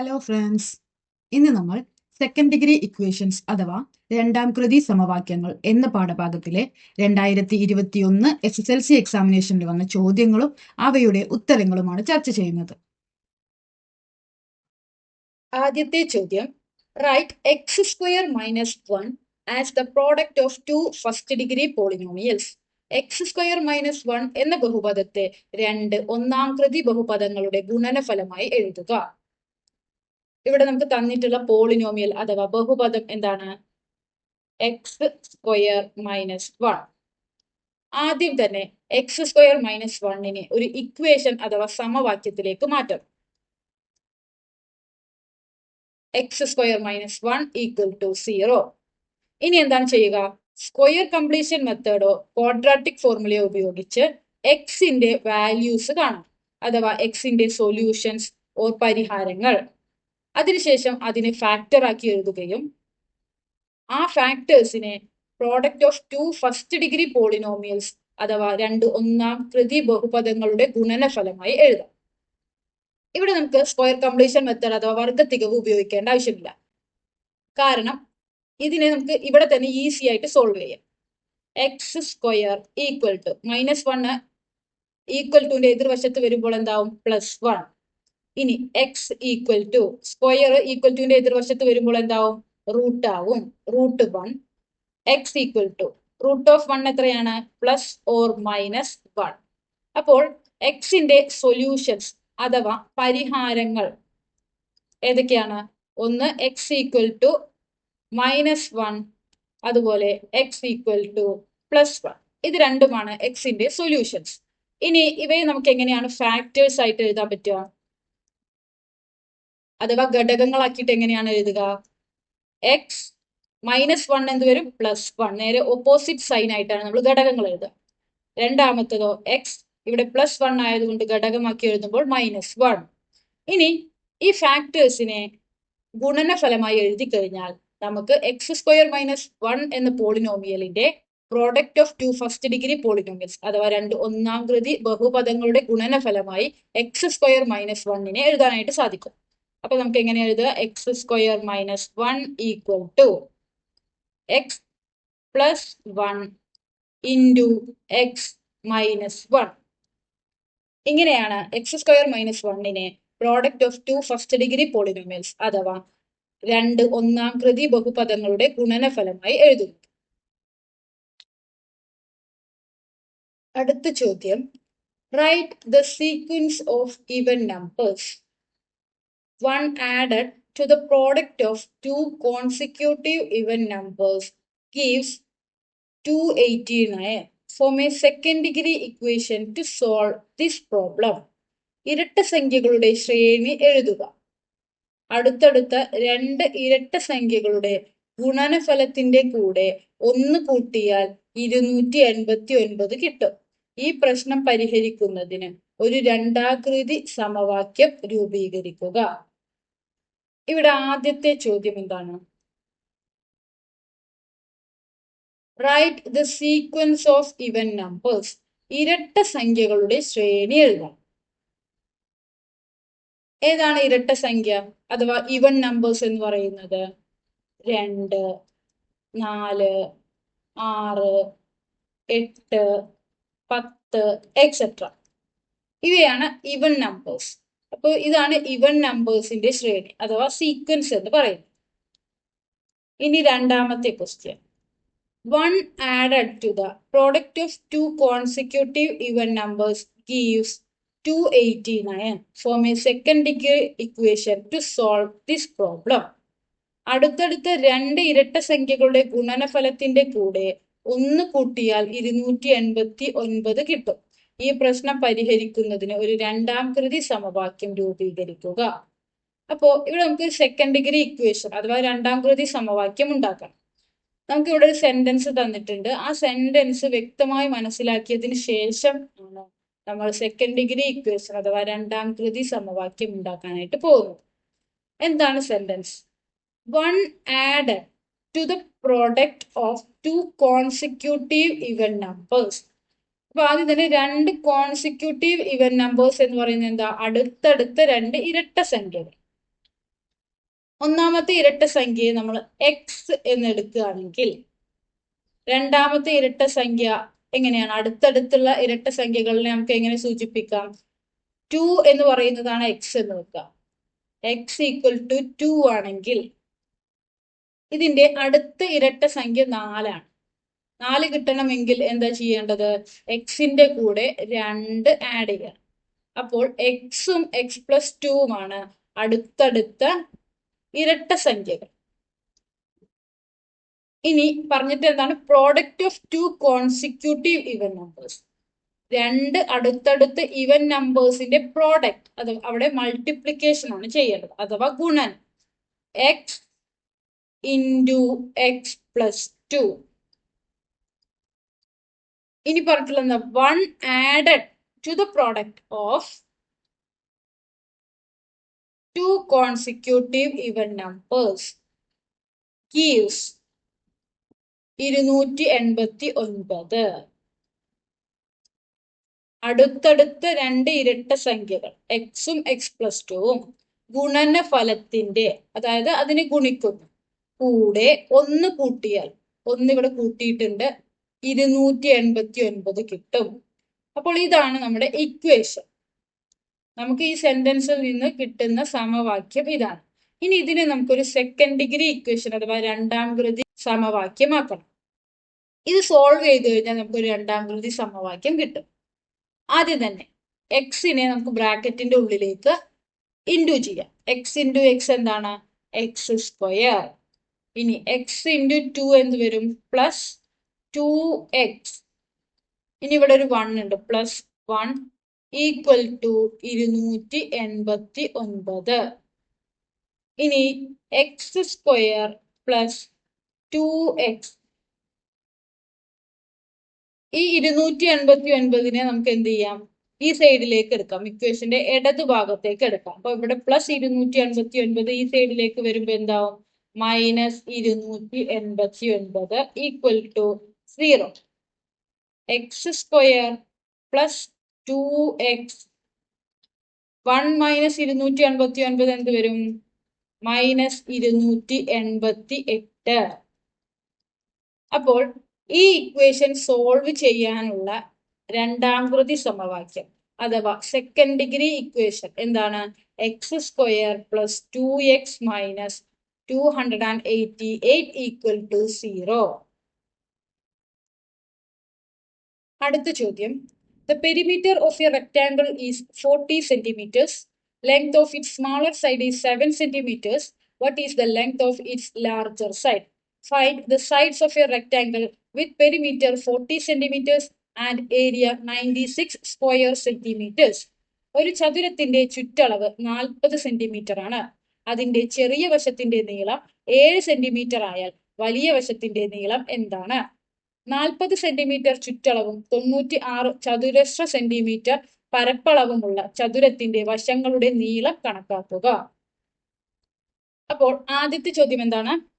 Hello friends ഇന്ന് നമ്മൾ second degree equations അഥവാ രണ്ടാം കൃതി സമവാക്യങ്ങൾ എന്ന പാഠഭാഗത്തിലെ രണ്ടായിരത്തി ഇരുപത്തിയൊന്ന് എസ് എസ് എൽ സി എക്സാമിനേഷനിൽ വന്ന ചോദ്യങ്ങളും അവയുടെ ഉത്തരങ്ങളുമാണ് ചർച്ച ചെയ്യുന്നത്. ആദ്യത്തെ ചോദ്യം write x square minus one as the product of two first degree polynomials x square minus one എന്ന ബഹുപദത്തെ രണ്ട് ഒന്നാം കൃതി ബഹുപദങ്ങളുടെ ഗുണനഫലമായി എഴുതുക. ഇവിടെ നമുക്ക് തന്നിട്ടുള്ള പോളിനോമിയൽ അഥവാ ബഹുപദം എന്താണ്? എക്സ് സ്ക്വയർ മൈനസ് വൺ ആദ്യം തന്നെ എക്സ് സ്ക്വയർ മൈനസ് വണ്ണിനെ ഒരു ഇക്വേഷൻ അഥവാ സമവാക്യത്തിലേക്ക് മാറ്റാം x square minus one equal to zero ഇനി എന്താണ് ചെയ്യുക? സ്ക്വയർ കംപ്ലീഷൻ മെത്തേഡോ ക്വാഡ്രാറ്റിക് ഫോർമുലയോ ഉപയോഗിച്ച് എക്സിന്റെ വാല്യൂസ് കാണാം. അഥവാ എക്സിന്റെ സൊല്യൂഷൻസ് ഓർ പരിഹാരങ്ങൾ. അതിനുശേഷം അതിനെ ഫാക്ടർ ആക്കി എഴുതുകയും ആ ഫാക്ടേഴ്സിനെ product of two first degree polynomials അഥവാ രണ്ട് ഒന്നാം കൃതി ബഹുപദങ്ങളുടെ ഗുണനഫലമായി എഴുതാം. ഇവിടെ നമുക്ക് സ്ക്വയർ കംപ്ലീഷൻ മെത്തേഡ് അഥവാ വർഗത്തികവ് ഉപയോഗിക്കേണ്ട ആവശ്യമില്ല. കാരണം ഇതിനെ നമുക്ക് ഇവിടെ തന്നെ ഈസി ആയിട്ട് സോൾവ് ചെയ്യാം. X square equal to minus one equal ടുവിന്റെ എതിർവശത്ത് വരുമ്പോൾ എന്താവും? പ്ലസ് വൺ ഇനി x equal to square equal ടുവിന്റെ എതിർവശത്ത് വരുമ്പോൾ എന്താവും? റൂട്ട് ആവും. Root one x equal to root of one എത്രയാണ്? പ്ലസ് ഓർ മൈനസ് വൺ അപ്പോൾ എക്സിന്റെ സൊല്യൂഷൻസ് അഥവാ പരിഹാരങ്ങൾ ഏതൊക്കെയാണ്? ഒന്ന് x equal to minus one അതുപോലെ x equal to plus one ഇത് രണ്ടുമാണ് എക്സിന്റെ സൊല്യൂഷൻസ് ഇനി ഇവയെ നമുക്ക് എങ്ങനെയാണ്? ഫാക്ടേഴ്സ് ആയിട്ട് എഴുതാൻ പറ്റുക? അഥവാ ഘടകങ്ങളാക്കിയിട്ട് എങ്ങനെയാണ് എഴുതുക? എക്സ് മൈനസ് വൺ എന്ത് വരും? പ്ലസ് വൺ നേരെ ഓപ്പോസിറ്റ് സൈൻ ആയിട്ടാണ് നമ്മൾ ഘടകങ്ങൾ എഴുതുക. രണ്ടാമത്തതോ എക്സ് ഇവിടെ പ്ലസ് വൺ ആയതുകൊണ്ട് ഘടകമാക്കി എഴുതുമ്പോൾ മൈനസ് വൺ ഇനി ഈ ഫാക്ടേഴ്സിനെ ഗുണനഫലമായി എഴുതി കഴിഞ്ഞാൽ നമുക്ക് എക്സ് സ്ക്വയർ മൈനസ് വൺ എന്ന പോളിനോമിയലിന്റെ product of two first degree polynomials അഥവാ രണ്ട് ഒന്നാം കൃതി ബഹുപദങ്ങളുടെ ഗുണനഫലമായി എക്സ് സ്ക്വയർ മൈനസ് വണ്ണിനെ എഴുതാനായിട്ട് സാധിക്കും. അപ്പൊ നമുക്ക് എങ്ങനെ എഴുതുക? X square minus one equal to x plus one into x minus one ഇങ്ങനെയാണ് X square minus വണ്ണിനെ product of two first degree polynomials അഥവാ രണ്ട് ഒന്നാം കൃതി ബഹുപദങ്ങളുടെ ഗുണനഫലമായി എഴുതുന്നു. അടുത്ത ചോദ്യം. Write the sequence of even numbers one added to the product of two consecutive even numbers gives 289. Form a second degree equation to solve this problem. ഇരട്ട സംഖ്യകളുടെ ശ്രേണി എഴുതുക അടുത്തടുത്ത രണ്ട് ഇരട്ട സംഖ്യകളുടെ ഗുണനഫലത്തിന്റെ കൂടെ ഒന്ന് കൂട്ടിയാൽ ഇരുന്നൂറ്റി എൺപത്തി ഒൻപത് കിട്ടും ഈ പ്രശ്നം പരിഹരിക്കുന്നതിന് ഒരു രണ്ടാകൃതി സമവാക്യം രൂപീകരിക്കുക ഇവിടെ ആദ്യത്തെ ചോദ്യം എന്താണ്? Write the sequence of even numbers ഇരട്ട സംഖ്യകളുടെ ശ്രേണി എഴുതാം. ഏതാണ് ഇരട്ട സംഖ്യ? അഥവാ ഇവൻ നമ്പേഴ്സ് എന്ന് പറയുന്നത് രണ്ട് നാല് ആറ് എട്ട് പത്ത് എക്സെട്ര ഇവയാണ് ഇവൻ നമ്പേഴ്സ് അപ്പോൾ ഇതാണ് ഇവൻ നമ്പേഴ്സിന്റെ ശ്രേണി അഥവാ സീക്വൻസ് എന്ന് പറയുന്നത്. ഇനി രണ്ടാമത്തെ question one added to the product of two consecutive even numbers gives two eighty nine form a second degree equation to solve this problem അടുത്തടുത്ത രണ്ട് ഇരട്ട സംഖ്യകളുടെ ഗുണനഫലത്തിന്റെ കൂടെ ഒന്ന് കൂട്ടിയാൽ ഇരുന്നൂറ്റി എൺപത്തി ഒൻപത് കിട്ടും. ഈ പ്രശ്നം പരിഹരിക്കുന്നതിന് ഒരു രണ്ടാം കൃതി സമവാക്യം രൂപീകരിക്കുക. അപ്പോൾ ഇവിടെ നമുക്ക് സെക്കൻഡ് ഡിഗ്രി ഇക്വേഷൻ അഥവാ രണ്ടാം കൃതി സമവാക്യം ഉണ്ടാക്കണം നമുക്ക് ഇവിടെ ഒരു സെന്റൻസ് തന്നിട്ടുണ്ട്. ആ സെന്റൻസ് വ്യക്തമായി മനസ്സിലാക്കിയതിന് ശേഷം ആണ് നമ്മൾ സെക്കൻഡ് ഡിഗ്രി ഇക്വേഷൻ അഥവാ രണ്ടാം കൃതി സമവാക്യം ഉണ്ടാക്കാനായിട്ട് പോകുന്നത്. എന്താണ് sentence one add to the product of two consecutive even numbers അപ്പൊ ആദ്യം തന്നെ രണ്ട് കോൺസിക്യൂട്ടീവ് ഇവൻ നമ്പേഴ്സ് എന്ന് പറയുന്നത് എന്താ? അടുത്തടുത്ത രണ്ട് ഇരട്ട സംഖ്യകൾ. ഒന്നാമത്തെ ഇരട്ട സംഖ്യയെ നമ്മൾ എക്സ് എന്ന് എടുക്കുകയാണെങ്കിൽ രണ്ടാമത്തെ ഇരട്ട സംഖ്യ എങ്ങനെയാണ്? അടുത്തടുത്തുള്ള ഇരട്ട സംഖ്യകളിനെ നമുക്ക് എങ്ങനെ സൂചിപ്പിക്കാം? ടു എന്ന് പറയുന്നതാണ് എക്സ് എന്ന് വെക്കുക. എക്സ് ഈക്വൽ ടു ടു ആണെങ്കിൽ ഇതിന്റെ അടുത്ത ഇരട്ട സംഖ്യ നാലാണ്. നാല് കിട്ടണമെങ്കിൽ എന്താ ചെയ്യേണ്ടത്? എക്സിന്റെ കൂടെ രണ്ട് ആഡ് ചെയ്യണം അപ്പോൾ എക്സും എക്സ് പ്ലസ് ടുവുമാണ് അടുത്തടുത്ത ഇരട്ട സംഖ്യകൾ. ഇനി പറഞ്ഞിട്ട് എന്താണ്? Product of two consecutive even numbers രണ്ട് അടുത്തടുത്ത ഇവൻ നമ്പേഴ്സിന്റെ പ്രോഡക്റ്റ് അത് അവിടെ മൾട്ടിപ്ലിക്കേഷൻ ആണ് ചെയ്യേണ്ടത്. അഥവാ ഗുണൻ x into x plus two ഇനി പറഞ്ഞിട്ടുള്ള one added to the product of two consecutive even numbers gives ഇരുന്നൂറ്റി എൺപത്തി ഒൻപത് അടുത്തടുത്ത രണ്ട് ഇരട്ട സംഖ്യകൾ. എക്സും എക്സ് പ്ലസ് ടുവും ഗുണന ഫലത്തിന്റെ അതായത് അതിനെ ഗുണിക്കുന്നു. കൂടെ ഒന്ന് കൂട്ടിയാൽ ഒന്ന് ഇവിടെ കൂട്ടിയിട്ടുണ്ട് ഇരുന്നൂറ്റി എൺപത്തി ഒൻപത് കിട്ടും. അപ്പോൾ ഇതാണ് നമ്മുടെ ഇക്വേഷൻ നമുക്ക് ഈ സെന്റൻസിൽ നിന്ന് കിട്ടുന്ന സമവാക്യം ഇതാണ്. ഇനി ഇതിനെ നമുക്കൊരു സെക്കൻഡ് ഡിഗ്രി ഇക്വേഷൻ അഥവാ രണ്ടാം കൃതി സമവാക്യമാക്കണം. ഇത് സോൾവ് ചെയ്ത് കഴിഞ്ഞാൽ നമുക്കൊരു രണ്ടാം കൃതി സമവാക്യം കിട്ടും. ആദ്യം തന്നെ എക്സിനെ നമുക്ക് ബ്രാക്കറ്റിന്റെ ഉള്ളിലേക്ക് ഇൻഡു ചെയ്യാം. എക്സ് ഇന്റു എക്സ് എന്താണ്? എക്സ് സ്ക്വയർ ഇനി എക്സ് ഇന്റു ടു എന്ത് വരും? പ്ലസ് ടു എക്സ് ഇനി ഇവിടെ ഒരു വൺ ഉണ്ട്. പ്ലസ് വൺ ഈക്വൽ ടു ഇരുന്നൂറ്റി എൺപത്തി ഒൻപത് ഇനി x square plus two x ഈ ഇരുന്നൂറ്റി എൺപത്തി ഒൻപതിനെ നമുക്ക് എന്ത് ചെയ്യാം? ഈ സൈഡിലേക്ക് എടുക്കാം. ഇക്വേഷന്റെ ഇടത് ഭാഗത്തേക്ക് എടുക്കാം. അപ്പൊ ഇവിടെ പ്ലസ് ഇരുന്നൂറ്റി എൺപത്തി ഒൻപത് ഈ സൈഡിലേക്ക് വരുമ്പോ എന്താവും? മൈനസ് ഇരുന്നൂറ്റി എൺപത്തി ഒൻപത് equal to zero x square plus two x one minus ഇരുന്നൂറ്റി അൻപത്തി ഒൻപത് എന്ത് വരും? മൈനസ് ഇരുന്നൂറ്റി എൺപത്തി എട്ട്. അപ്പോൾ ഈ ഇക്വേഷൻ സോൾവ് ചെയ്യാനുള്ള രണ്ടാം രണ്ടാംകൃതി സമവാക്യം അഥവാ സെക്കൻഡ് ഡിഗ്രി ഇക്വേഷൻ എന്താണ്? X square plus two x minus two hundred and eighty eight equal to zero അടുത്ത ചോദ്യം. The perimeter of a rectangle is forty centimetres length of it smaller side is seven centimetres what is the length of its larger side? Find the sides of a rectangle with perimeter 40 centimeters and area 96 square centimeters. ഒരു ചതുരത്തിന്റെ ചുറ്റളവ് നാൽപ്പത് centimetre ആണ്. അതിന്റെ ചെറിയ വശത്തിന്റെ നീളം ഏഴ് സെന്റിമീറ്റർ ആയാൽ വലിയ വശത്തിന്റെ നീളം എന്താണ്? നാൽപ്പത് സെന്റിമീറ്റർ ചുറ്റളവും തൊണ്ണൂറ്റി ആറ് ചതുരശ്ര സെന്റിമീറ്റർ പരപ്പളവുമുള്ള ചതുരത്തിന്റെ വശങ്ങളുടെ നീളം കണക്കാക്കുക. അപ്പോൾ ആദ്യത്തെ ചോദ്യം എന്താണ്?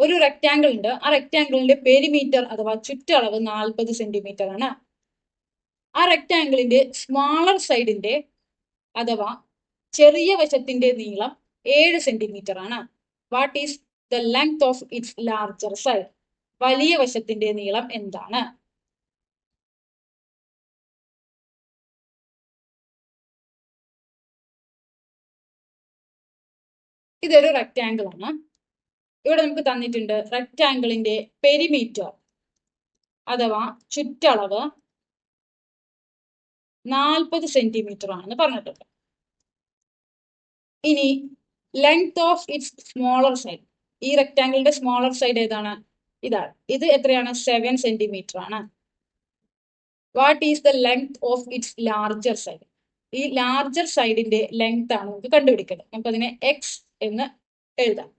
ഒരു റെക്റ്റാങ്കിൾ ഉണ്ട്. ആ റെക്റ്റാങ്കിളിന്റെ പെരിമീറ്റർ അഥവാ ചുറ്റളവ് നാൽപ്പത് സെന്റിമീറ്റർ ആണ്. ആ റെക്റ്റാങ്കിളിന്റെ സ്മാളർ സൈഡിന്റെ അഥവാ ചെറിയ വശത്തിന്റെ നീളം ഏഴ് സെന്റിമീറ്റർ ആണ്. What is the length of its larger side വലിയ വശത്തിന്റെ നീളം എന്താണ്? ഇതൊരു റെക്റ്റാങ്കിൾ ആണ്. ഇവിടെ നമുക്ക് തന്നിട്ടുണ്ട് റെക്റ്റാങ്കിളിന്റെ പെരിമീറ്റർ അഥവാ ചുറ്റളവ് നാൽപ്പത് സെന്റിമീറ്റർ ആണെന്ന് പറഞ്ഞിട്ടുണ്ട്. ഇനി length of its smaller side ഈ റെക്റ്റാങ്കിളിന്റെ സ്മോളർ സൈഡ് ഏതാണ്? ഇതാ ഇത് എത്രയാണ്? സെവൻ സെന്റിമീറ്റർ ആണ്. What is the length of its larger side ഈ ലാർജർ സൈഡിന്റെ ലെങ്ത് ആണ് നമുക്ക് കണ്ടുപിടിക്കേണ്ടത്. നമുക്ക് അതിനെ എക്സ് എന്ന് എഴുതാം.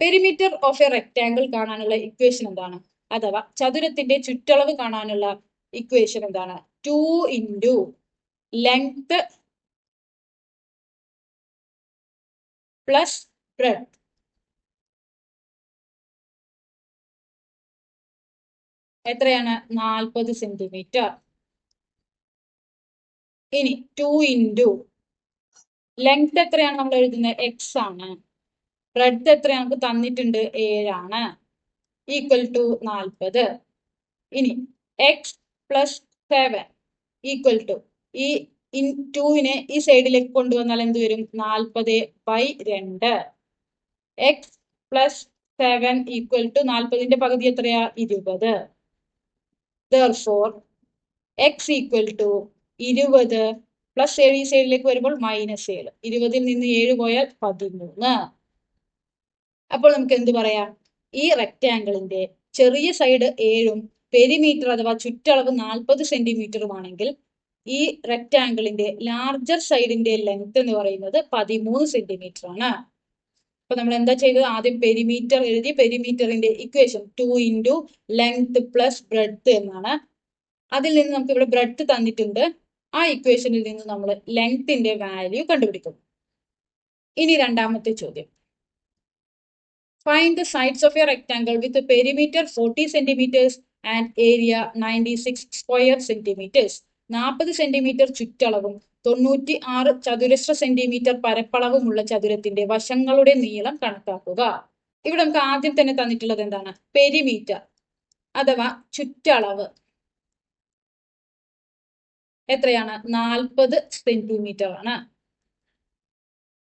പെരിമീറ്റർ ഓഫ് എ റെക്റ്റാങ്കിൾ കാണാനുള്ള ഇക്വേഷൻ എന്താണ്? അഥവാ ചതുരത്തിന്റെ ചുറ്റളവ് കാണാനുള്ള ഇക്വേഷൻ എന്താണ്? Two into length plus breadth എത്രയാണ്? നാൽപ്പത് സെന്റിമീറ്റർ ഇനി ടു ഇന്റു ലെങ്ത് എത്രയാണ് നമ്മൾ എഴുതുന്നത്? എക്സ് ആണ്. ബ്രെഡ് എത്രയാണ്? നമുക്ക് തന്നിട്ടുണ്ട് ഏഴാണ്. ഈക്വൽ ടു നാൽപ്പത് ഇനി x plus seven equal to ഈ ഇൻ ടുവിനെ ഈ സൈഡിലേക്ക് കൊണ്ടുവന്നാൽ എന്ത് വരും? നാൽപ്പത് ബൈ രണ്ട്. X plus seven equal to നാൽപ്പതിന്റെ പകുതി എത്രയാ? ഇരുപത്. ദർഫോർ എക്സ് ഈക്വൽ ടു ഇരുപത് പ്ലസ് ഏഴ് ഈ സൈഡിലേക്ക് വരുമ്പോൾ മൈനസ് ഏഴ്. ഇരുപതിൽ നിന്ന് ഏഴ് പോയാൽ പതിമൂന്ന്. അപ്പോൾ നമുക്ക് എന്ത് പറയാം? ഈ റെക്റ്റാങ്കിളിന്റെ ചെറിയ സൈഡ് ഏഴും പെരിമീറ്റർ അഥവാ ചുറ്റളവ് നാൽപ്പത് സെന്റിമീറ്ററുമാണെങ്കിൽ ഈ റെക്റ്റാങ്കിളിന്റെ ലാർജർ സൈഡിന്റെ ലെങ്ത് എന്ന് പറയുന്നത് പതിമൂന്ന് സെന്റിമീറ്റർ ആണ്. അപ്പൊ നമ്മൾ എന്താ ചെയ്തത് ആദ്യം പെരിമീറ്റർ എഴുതി പെരിമീറ്ററിന്റെ equation two into length plus breadth എന്നാണ്. അതിൽ നിന്ന് നമുക്ക് ഇവിടെ ബ്രെഡ്ത്ത് തന്നിട്ടുണ്ട്. ആ ഇക്വേഷനിൽ നിന്ന് നമ്മൾ ലെങ്ത്തിന്റെ വാല്യൂ കണ്ടുപിടിക്കും. ഇനി രണ്ടാമത്തെ ചോദ്യം. Find the sides of a rectangle with perimeter forty centimetres and area ninety six square centimetres നാൽപ്പത് സെന്റിമീറ്റർ ചുറ്റളവും തൊണ്ണൂറ്റി ആറ് ചതുരശ്ര സെന്റിമീറ്റർ പരപ്പളവുമുള്ള ചതുരത്തിന്റെ വശങ്ങളുടെ നീളം കണക്കാക്കുക. ഇവിടെ നമുക്ക് ആദ്യം തന്നെ തന്നിട്ടുള്ളത് എന്താണ്? പെരിമീറ്റർ അഥവാ ചുറ്റളവ്. എത്രയാണ്? നാൽപ്പത് സെന്റിമീറ്റർ ആണ്.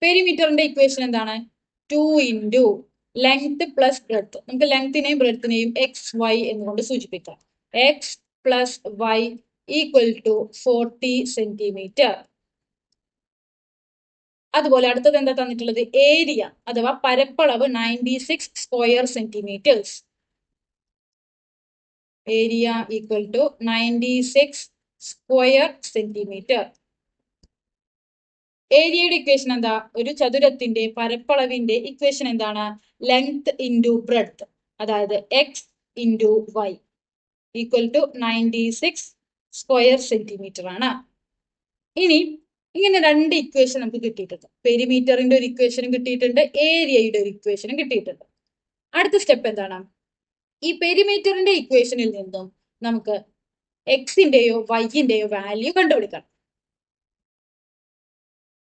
പെരിമീറ്ററിന്റെ ഇക്വേഷൻ എന്താണ്? Two into length plus breadth നമുക്ക് ലെങ്ത്തിനെയും ബ്രെഡ്ത്തിനെയും എക്സ് വൈ എന്നുകൊണ്ട് സൂചിപ്പിക്കാം. X plus y equal to forty centimetre അതുപോലെ അടുത്തത് എന്താ തന്നിട്ടുള്ളത്? ഏരിയ അഥവാ പരപ്പളവ് ninety six square centimetres area equal to ninety six square centimetre ഏരിയയുടെ ഇക്വേഷൻ എന്താ? ഒരു ചതുരത്തിന്റെ പരപ്പളവിന്റെ ഇക്വേഷൻ എന്താണ്? ലെങ്ത് ഇന്റു ബ്രെഡ്ത്ത് അതായത് x into y equal to ninety six square centimetre ആണ്. ഇനി ഇങ്ങനെ രണ്ട് ഇക്വേഷൻ നമുക്ക് കിട്ടിയിട്ടുണ്ട്. പെരിമീറ്ററിന്റെ ഒരു ഇക്വേഷനും കിട്ടിയിട്ടുണ്ട്. ഏരിയയുടെ ഒരു ഇക്വേഷനും കിട്ടിയിട്ടുണ്ട്. അടുത്ത സ്റ്റെപ്പ് എന്താണ്? ഈ പെരിമീറ്ററിന്റെ ഇക്വേഷനിൽ നിന്നും നമുക്ക് എക്സിന്റെയോ വൈയിന്റെയോ വാല്യൂ കണ്ടുപിടിക്കണം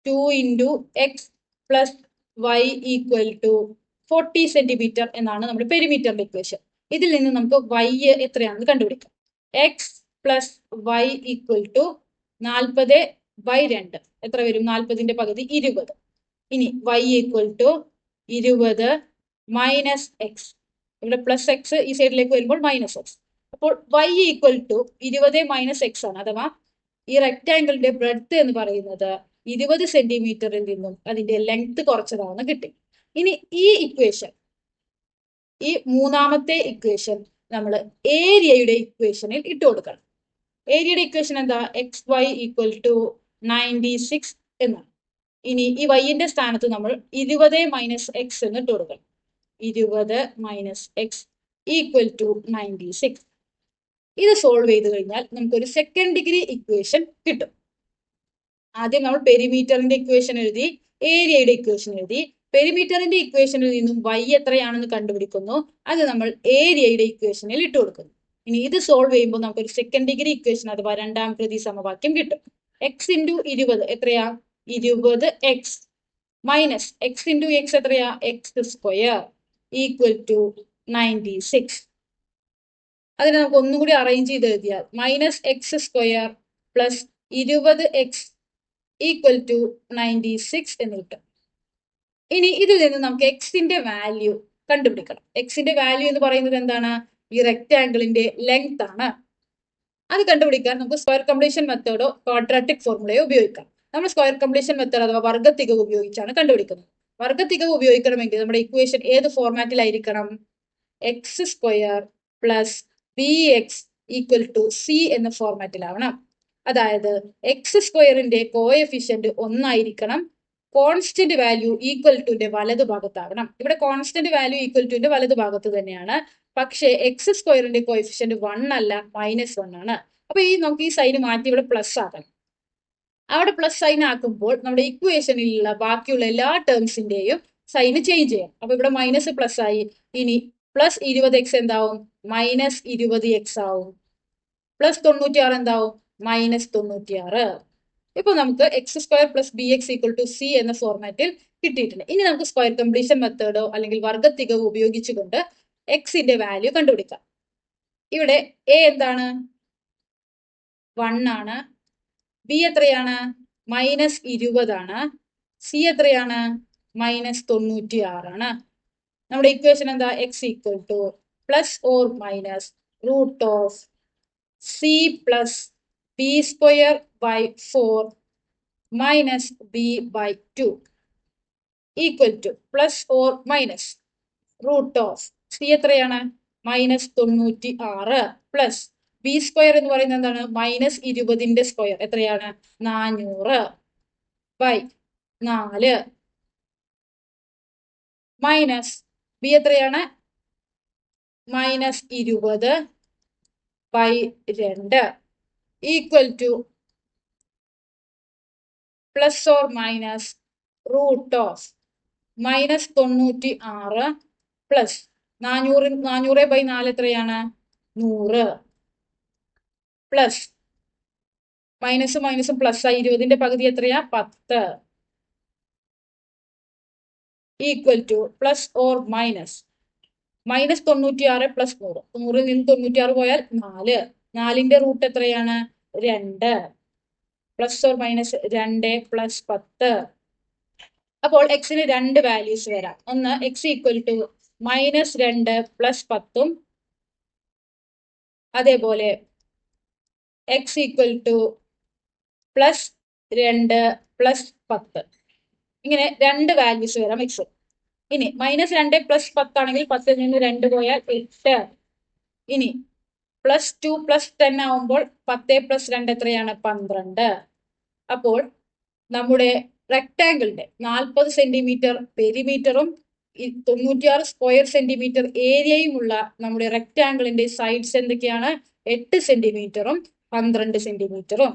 two into x plus y equal to forty centimetre എന്നാണ് നമ്മുടെ പെരിമീറ്ററിന്റെ ഇക്വേഷൻ ഇതിൽ നിന്ന് നമുക്ക് വൈ എത്രയാണെന്ന് കണ്ടുപിടിക്കാം. X plus y equal to നാൽപ്പത് ബൈ രണ്ട്. എത്ര വരും? നാൽപ്പതിന്റെ പകുതി ഇരുപത്. ഇനി വൈ ഈക്വൽ ടു ഇരുപത് മൈനസ് എക്സ് ഇവിടെ പ്ലസ് എക്സ് ഈ സൈഡിലേക്ക് വരുമ്പോൾ മൈനസ് എക്സ് അപ്പോൾ വൈ ഈക്വൽ ടു ഇരുപത് മൈനസ് എക്സ് ആണ്. അഥവാ ഈ റെക്റ്റാങ്കിളിന്റെ ബ്രെഡ്ത്ത് എന്ന് പറയുന്നത് ഇരുപത് സെന്റിമീറ്ററിൽ നിന്നും അതിന്റെ ലെങ്ത് കുറച്ചതാണെന്ന് കിട്ടി. ഇനി ഈ ഇക്വേഷൻ ഈ മൂന്നാമത്തെ ഇക്വേഷൻ നമ്മൾ ഏരിയയുടെ ഇക്വേഷനിൽ ഇട്ട് കൊടുക്കണം. ഏരിയയുടെ ഇക്വേഷൻ എന്താ? X y equal to ninety six എന്നാണ്. ഇനി ഈ വൈയിന്റെ സ്ഥാനത്ത് നമ്മൾ ഇരുപത് മൈനസ് എക്സ് എന്ന് ഇട്ട് കൊടുക്കണം. ഇരുപത് minus x equal to ninety six ഇത് സോൾവ് ചെയ്ത് കഴിഞ്ഞാൽ നമുക്കൊരു സെക്കൻഡ് ഡിഗ്രി ഇക്വേഷൻ കിട്ടും. ആദ്യം നമ്മൾ പെരിമീറ്ററിന്റെ ഇക്വേഷൻ എഴുതി ഏരിയയുടെ ഇക്വേഷൻ എഴുതി പെരിമീറ്ററിന്റെ ഇക്വേഷനിൽ നിന്നും വൈ എത്രയാണെന്ന് കണ്ടുപിടിക്കുന്നു. അത് നമ്മൾ ഏരിയയുടെ ഇക്വേഷനിൽ ഇട്ട് കൊടുക്കുന്നു. ഇനി ഇത് സോൾവ് ചെയ്യുമ്പോൾ നമുക്ക് ഒരു സെക്കൻഡ് ഡിഗ്രി ഇക്വേഷൻ അഥവാ രണ്ടാം പ്രതി സമവാക്യം കിട്ടും. എക്സ് ഇന്റു ഇരുപത് എത്രയാ? ഇരുപത് x minus x into x എത്രയാ? X square equal to ninety six അതിനെ നമുക്ക് ഒന്നും കൂടി അറേഞ്ച് ചെയ്ത് എഴുതിയാൽ മൈനസ് എക്സ് സ്ക്വയർ പ്ലസ് ഇരുപത് x equal to ninety six എന്ന് കിട്ടും. ഇനി ഇതിൽ നിന്ന് നമുക്ക് എക്സിന്റെ വാല്യൂ കണ്ടുപിടിക്കണം. എക്സിന്റെ വാല്യൂ എന്ന് പറയുന്നത് എന്താണ്? ഈ റെക്റ്റാങ്കിളിന്റെ ലെങ്ത് ആണ്. അത് കണ്ടുപിടിക്കാൻ നമുക്ക് സ്ക്വയർ കംപ്ലീഷൻ മെത്തേഡോ ക്വാഡ്രാറ്റിക് ഫോർമുലയോ ഉപയോഗിക്കാം. നമ്മൾ സ്ക്വയർ കംപ്ലീഷൻ മെത്തേഡ് അഥവാ വർഗത്തികവ് ഉപയോഗിച്ചാണ് കണ്ടുപിടിക്കുന്നത്. വർഗത്തികവ് ഉപയോഗിക്കണമെങ്കിൽ നമ്മുടെ ഇക്വേഷൻ ഏത് ഫോർമാറ്റിലായിരിക്കണം x square plus b x equal to c എന്ന ഫോർമാറ്റിലാവണം അതായത് എക്സ് സ്ക്വയറിന്റെ കോഎഫിഷ്യന്റ് ഒന്നായിരിക്കണം. കോൺസ്റ്റന്റ് വാല്യൂ ഈക്വൽ ടുന്റെ വലതു ഭാഗത്താവണം. ഇവിടെ കോൺസ്റ്റന്റ് വാല്യൂ ഈക്വൽ ടുന്റെ വലതു ഭാഗത്ത് തന്നെയാണ്. പക്ഷേ എക്സ് സ്ക്വയറിന്റെ കോഎഫിഷ്യന്റ് വൺ അല്ല മൈനസ് വൺ ആണ്. അപ്പൊ ഈ നമുക്ക് ഈ സൈന് മാറ്റി ഇവിടെ പ്ലസ് ആക്കണം. അവിടെ പ്ലസ് സൈൻ ആക്കുമ്പോൾ നമ്മുടെ ഇക്വേഷനിലുള്ള ബാക്കിയുള്ള എല്ലാ ടേംസിന്റെയും സൈന് ചേഞ്ച് ചെയ്യാം അപ്പൊ ഇവിടെ മൈനസ് പ്ലസ് ആയി. ഇനി പ്ലസ് ഇരുപത് എക്സ് എന്താവും? മൈനസ് ഇരുപത് എക്സ് ആവും. പ്ലസ് തൊണ്ണൂറ്റിയാറ് എന്താവും? മൈനസ് തൊണ്ണൂറ്റിയാറ്. ഇപ്പൊ നമുക്ക് x square plus b x equal to c എന്ന ഫോർമാറ്റിൽ കിട്ടിയിട്ടുണ്ട്. ഇനി നമുക്ക് സ്ക്വയർ കംപ്ലീഷൻ മെത്തേഡോ അല്ലെങ്കിൽ വർഗത്തികവ് ഉപയോഗിച്ചുകൊണ്ട് എക്സിന്റെ വാല്യൂ കണ്ടുപിടിക്കാം. ഇവിടെ എ എന്താണ്? വൺ ആണ്. ബി എത്രയാണ്? മൈനസ് ഇരുപതാണ് സി എത്രയാണ്? മൈനസ് തൊണ്ണൂറ്റി ആറാണ് നമ്മുടെ ഇക്വേഷൻ എന്താ? X equal to plus or minus root of c plus b square by four minus b by two equal to plus or minus root of c എത്രയാണ്? Minus തൊണ്ണൂറ്റി ആറ് plus b square എന്ന് പറയുന്നത് എന്താണ്? Minus ഇരുപതിന്റെ square എത്രയാണ്? നാനൂറ് by നാല് minus b എത്രയാണ്? മൈനസ് ഇരുപത് ബൈ രണ്ട് equal to plus or minus root of minus തൊണ്ണൂറ്റി ആറ് പ്ലസ് നാനൂറ് നാനൂറ് ബൈ നാല് എത്രയാണ്? നൂറ്. പ്ലസ് മൈനസും മൈനസും പ്ലസ് ആയി ഇരുപതിന്റെ പകുതി എത്രയാ? പത്ത്. Equal to plus or minus minus തൊണ്ണൂറ്റി ആറ് പ്ലസ് നൂറ്. നൂറിൽ നിന്ന് തൊണ്ണൂറ്റി ആറ് പോയാൽ നാല്. നാലിന്റെ റൂട്ട് എത്രയാണ്? രണ്ട്. പ്ലസ് ഓർ മൈനസ് രണ്ട് പ്ലസ് പത്ത്. അപ്പോൾ എക്സിന് രണ്ട് വാല്യൂസ് വരാം. ഒന്ന് എക്സ് ഈക്വൽ ടു മൈനസ് രണ്ട് പ്ലസ് പത്തും. അതേപോലെ എക്സ് ഈക്വൽ ടു പ്ലസ് രണ്ട് പ്ലസ് പത്ത്. ഇങ്ങനെ രണ്ട് വാല്യൂസ് വരാം എക്സ് ഇനി മൈനസ് രണ്ട് പ്ലസ് പത്താണെങ്കിൽ പത്തിൽ നിന്ന് രണ്ട് പോയാൽ എട്ട്. ഇനി പ്ലസ് ടു പ്ലസ് ടെൻ ആവുമ്പോൾ പത്ത് പ്ലസ് രണ്ട് എത്രയാണ്? പന്ത്രണ്ട്. അപ്പോൾ നമ്മുടെ റെക്ടാങ്കിളിന്റെ നാൽപ്പത് സെന്റിമീറ്റർ പെരിമീറ്ററും തൊണ്ണൂറ്റിയാറ് സ്ക്വയർ സെന്റിമീറ്റർ ഏരിയയുമുള്ള നമ്മുടെ റെക്ടാങ്കിളിന്റെ സൈഡ്സ് എന്തൊക്കെയാണ്? എട്ട് സെന്റിമീറ്ററും പന്ത്രണ്ട് സെന്റിമീറ്ററും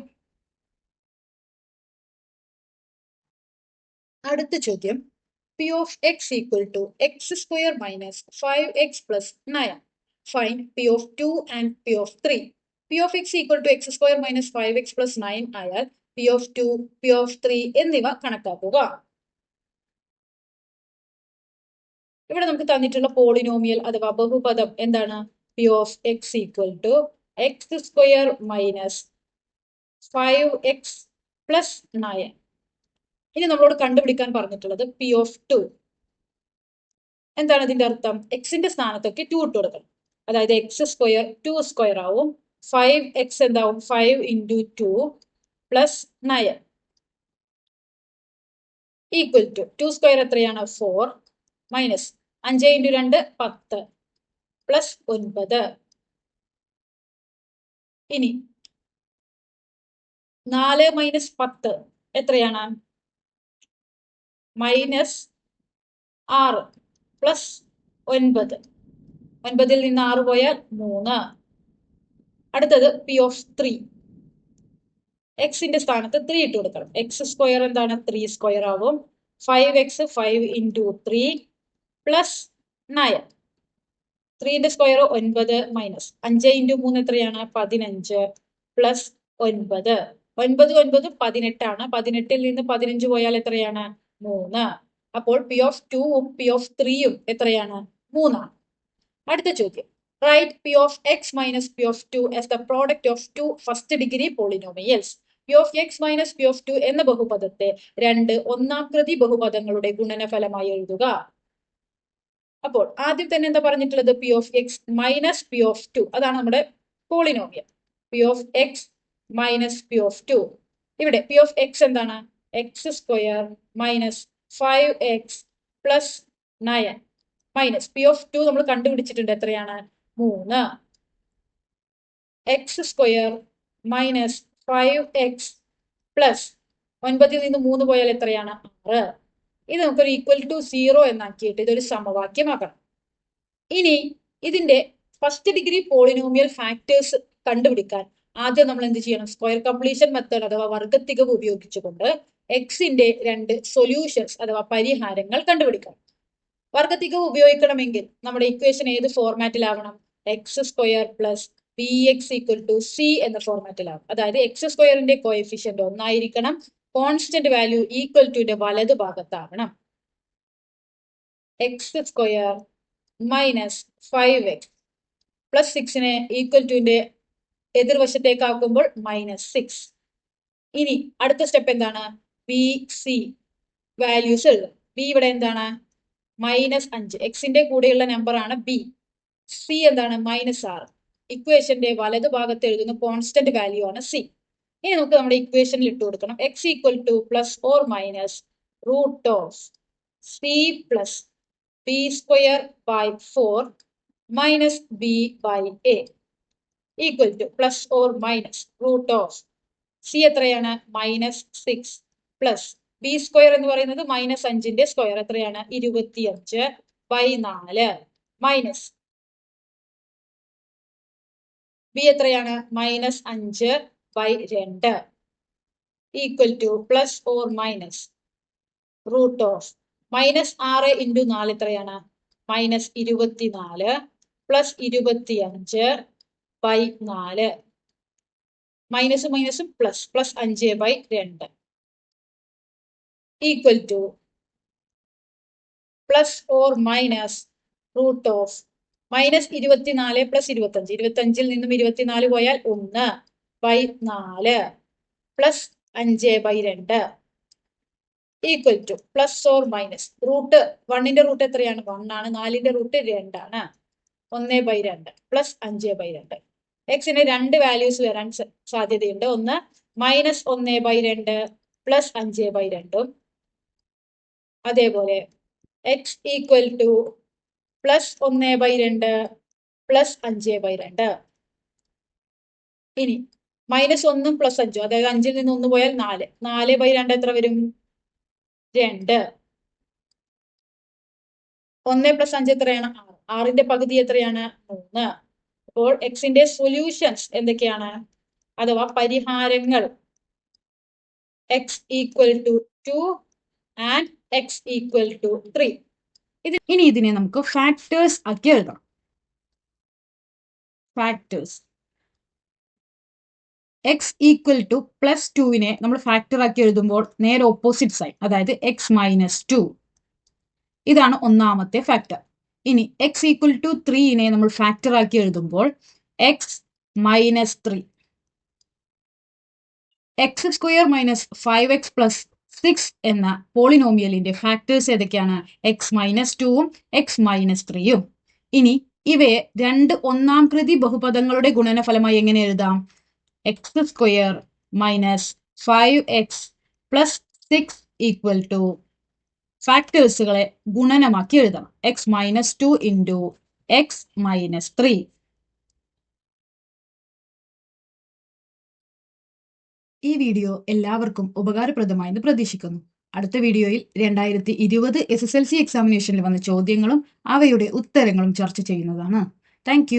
അടുത്ത ചോദ്യം. P of x equal to x square minus five x plus nine fine p of 2 and p of 3. P of x equal to x square minus five x plus nine ആയാൽ p of 2, p of 3 എന്നിവ കണക്കാക്കുക. ഇവിടെ നമുക്ക് തന്നിട്ടുള്ള polynomial അഥവാ ബഹുപദം എന്താണ്? P of x equal to x square minus five x plus nine ഇനി നമ്മളോട് കണ്ടുപിടിക്കാൻ പറഞ്ഞിട്ടുള്ളത് പി ഓഫ് ടു എന്താണ് ഇതിന്റെ അർത്ഥം? എക്സിന്റെ സ്ഥാനത്തൊക്കെ ടു ഇട്ട് കൊടുക്കണം. അതായത് എക്സ് സ്ക്വയർ ടു സ്ക്വയർ ആവും. ഫൈവ് എക്സ് എന്താവും? Five into two plus nine equal to two square എത്രയാണ്? ഫോർ മൈനസ് അഞ്ച് ഇന്റു രണ്ട് പത്ത് പ്ലസ് ഒൻപത്. ഇനി നാല് മൈനസ് പത്ത് എത്രയാണ്? മൈനസ് ആറ് പ്ലസ് ഒൻപത്. ഒൻപതിൽ നിന്ന് ആറ് പോയാൽ മൂന്ന്. അടുത്തത് പി ഓഫ് ത്രീ എക്സിന്റെ സ്ഥാനത്ത് ത്രീ ഇട്ട് കൊടുക്കണം. എക്സ് സ്ക്വയർ എന്താണ്? ത്രീ സ്ക്വയർ ആവും. Five x five into three plus nine ത്രീന്റെ square ഒൻപത് മൈനസ് അഞ്ച് ഇന്റു മൂന്ന് എത്രയാണ്? പതിനഞ്ച് പ്ലസ് ഒൻപത്. ഒൻപത് ഒൻപത് പതിനെട്ടാണ്. പതിനെട്ടിൽ നിന്ന് പതിനഞ്ച് പോയാൽ എത്രയാണ്? മൂന്ന്. അപ്പോൾ പി ഓഫ് ടുവും പി ഓഫ് ത്രീയും എത്രയാണ്? മൂന്നാണ്. അടുത്ത ചോദ്യം. Right p of x minus p of two is the product of two first degree polynomials p of x minus p of two എന്ന ബഹുപദത്തെ രണ്ട് ഒന്നാം കൃതി ബഹുപദങ്ങളുടെ ഗുണനഫലമായി എഴുതുക. അപ്പോൾ ആദ്യം തന്നെ എന്താ പറഞ്ഞിട്ടുള്ളത്? P of x minus p of two അതാണ് നമ്മുടെ polynomial. P of x minus p of two ഇവിടെ പി ഓഫ് എക്സ് എന്താണ്? X square minus five x plus nine minus p of two നമ്മൾ കണ്ടുപിടിച്ചിട്ടുണ്ട് എത്രയാണ്? മൂന്ന്. X square minus five x plus ഒൻപതിൽ നിന്ന് മൂന്ന് പോയാൽ എത്രയാണ്? ആറ്. ഇത് നമുക്കൊരു ഈക്വൽ ടു സീറോ എന്നാക്കിയിട്ട് ഇതൊരു സമവാക്യമാക്കണം. ഇനി ഇതിന്റെ ഫസ്റ്റ് ഡിഗ്രി പോളിനോമിയൽ ഫാക്ടേഴ്സ് കണ്ടുപിടിക്കാൻ ആദ്യം നമ്മൾ എന്ത് ചെയ്യണം? സ്ക്വയർ കംപ്ലീഷൻ മെത്തേഡ് അഥവാ വർഗത്തികവ് ഉപയോഗിച്ചുകൊണ്ട് എക്സിന്റെ രണ്ട് സൊല്യൂഷൻസ് അഥവാ പരിഹാരങ്ങൾ കണ്ടുപിടിക്കണം. വർഗത്തികവ് ഉപയോഗിക്കണമെങ്കിൽ നമ്മുടെ ഇക്വേഷൻ ഏത് ഫോർമാറ്റിലാവണം x square plus p x equal to c എന്ന ഫോർമാറ്റിലാവും അതായത് എക്സ് സ്ക്വയറിന്റെ കോഎഫിഷ്യന്റ് ഒന്നായിരിക്കണം. കോൺസ്റ്റന്റ് വാല്യൂ ഈക്വൽ ടുവിന്റെ വലത് ഭാഗത്താവണം. X square minus five x plus സിക്സിനെ equal ടുവിന്റെ എതിർവശത്തേക്കാക്കുമ്പോൾ മൈനസ് സിക്സ് ഇനി അടുത്ത സ്റ്റെപ്പ് എന്താണ്? ബി സി വാല്യൂസ് എഴുതും ബി ഇവിടെ എന്താണ്? മൈനസ് അഞ്ച്. എക്സിന്റെ കൂടെയുള്ള നമ്പർ ആണ് ബി സി എന്താണ്? മൈനസ് ആറ്. ഇക്വേഷന്റെ വലതു ഭാഗത്ത് എഴുതുന്ന കോൺസ്റ്റന്റ് വാല്യൂ ആണ് സി ഇനി നമുക്ക് നമ്മുടെ ഇക്വേഷനിൽ ഇട്ട് കൊടുക്കണം. X equal to plus or minus root of c plus b square by four minus b by a equal to plus or minus root of c എത്രയാണ്? Minus six plus b square എന്ന് പറയുന്നത് minus അഞ്ചിന്റെ square എത്രയാണ്? ഇരുപത്തിയഞ്ച് by നാല്. Minus b എത്രയാണ്? Minus അഞ്ച് by രണ്ട്. Equal to plus or minus root of minus ആറ് ഇന്റു നാല് എത്രയാണ്? മൈനസ് ഇരുപത്തിനാല് പ്ലസ് ഇരുപത്തിയഞ്ച് ബൈ നാല്. മൈനസ് മൈനസും പ്ലസ് പ്ലസ് അഞ്ച് ബൈ രണ്ട്. Equal to plus or minus root of minus ഇരുപത്തിനാല് പ്ലസ് ഇരുപത്തഞ്ച് ഇരുപത്തഞ്ചിൽ നിന്നും ഇരുപത്തിനാല് പോയാൽ ഒന്ന് ബൈ നാല് പ്ലസ് അഞ്ച് ബൈ രണ്ട് equal to plus or minus root വണ്ണിന്റെ റൂട്ട് എത്രയാണ്? വൺ ആണ്. നാലിന്റെ റൂട്ട് രണ്ടാണ്. ഒന്ന് ബൈ രണ്ട് പ്ലസ് അഞ്ച് ബൈ രണ്ട്. എക്സിന് രണ്ട് വാല്യൂസ് വരാൻ സാധ്യതയുണ്ട്. ഒന്ന് മൈനസ് ഒന്ന് ബൈ രണ്ട് പ്ലസ് അഞ്ച് ബൈ രണ്ടും അതേപോലെ എക്സ് ഈക്വൽ ടു പ്ലസ് ഒന്ന് ബൈ രണ്ട് പ്ലസ് അഞ്ച് ബൈ രണ്ട്. ഇനി മൈനസ് ഒന്നും പ്ലസ് അഞ്ചും അതായത് അഞ്ചിൽ നിന്ന് ഒന്ന് പോയാൽ നാല്. നാല് ബൈ രണ്ട് എത്ര വരും? രണ്ട്. ഒന്ന് പ്ലസ് അഞ്ച് എത്രയാണ്? ആറ്. ആറിന്റെ പകുതി എത്രയാണ്? മൂന്ന്. അപ്പോൾ എക്സിന്റെ സൊല്യൂഷൻസ് എന്തൊക്കെയാണ്? അഥവാ പരിഹാരങ്ങൾ. X equal to two and x equal to three ഇത് ഇനി ഇതിനെ നമുക്ക് ഫാക്ടേഴ്സ് ആക്കി എഴുതാം. Factors x equal to plus ടുവിനെ നമ്മൾ ഫാക്ടർ ആക്കി എഴുതുമ്പോൾ നേരെ ഓപ്പോസിറ്റ് സൈഡ് അതായത് എക്സ് മൈനസ് ടു ഇതാണ് ഒന്നാമത്തെ ഫാക്ടർ ഇനി എക്സ് ഈക്വൽ ടു ത്രീനെ നമ്മൾ ഫാക്ടർ ആക്കി എഴുതുമ്പോൾ x minus three x square minus five x plus six എന്ന പോളിനോമിയലിന്റെ ഫാക്ടേഴ്സ് ഏതൊക്കെയാണ്? എക്സ് മൈനസ് ടുവും എക്സ് മൈനസ് ത്രീയും ഇനി ഇവയെ രണ്ട് ഒന്നാം കൃതി ബഹുപദങ്ങളുടെ ഗുണനഫലമായി എങ്ങനെ എഴുതാം? X square minus five x plus six equal to ഫാക്ടേഴ്സുകളെ ഗുണനമാക്കി എഴുതണം. X minus two into x minus three ഈ വീഡിയോ എല്ലാവർക്കും ഉപകാരപ്രദമായെന്ന് പ്രതീക്ഷിക്കുന്നു. അടുത്ത വീഡിയോയിൽ രണ്ടായിരത്തി ഇരുപത് എസ് എസ് എൽ സി എക്സാമിനേഷനിൽ വന്ന ചോദ്യങ്ങളും അവയുടെ ഉത്തരങ്ങളും ചർച്ച ചെയ്യുന്നതാണ്. താങ്ക്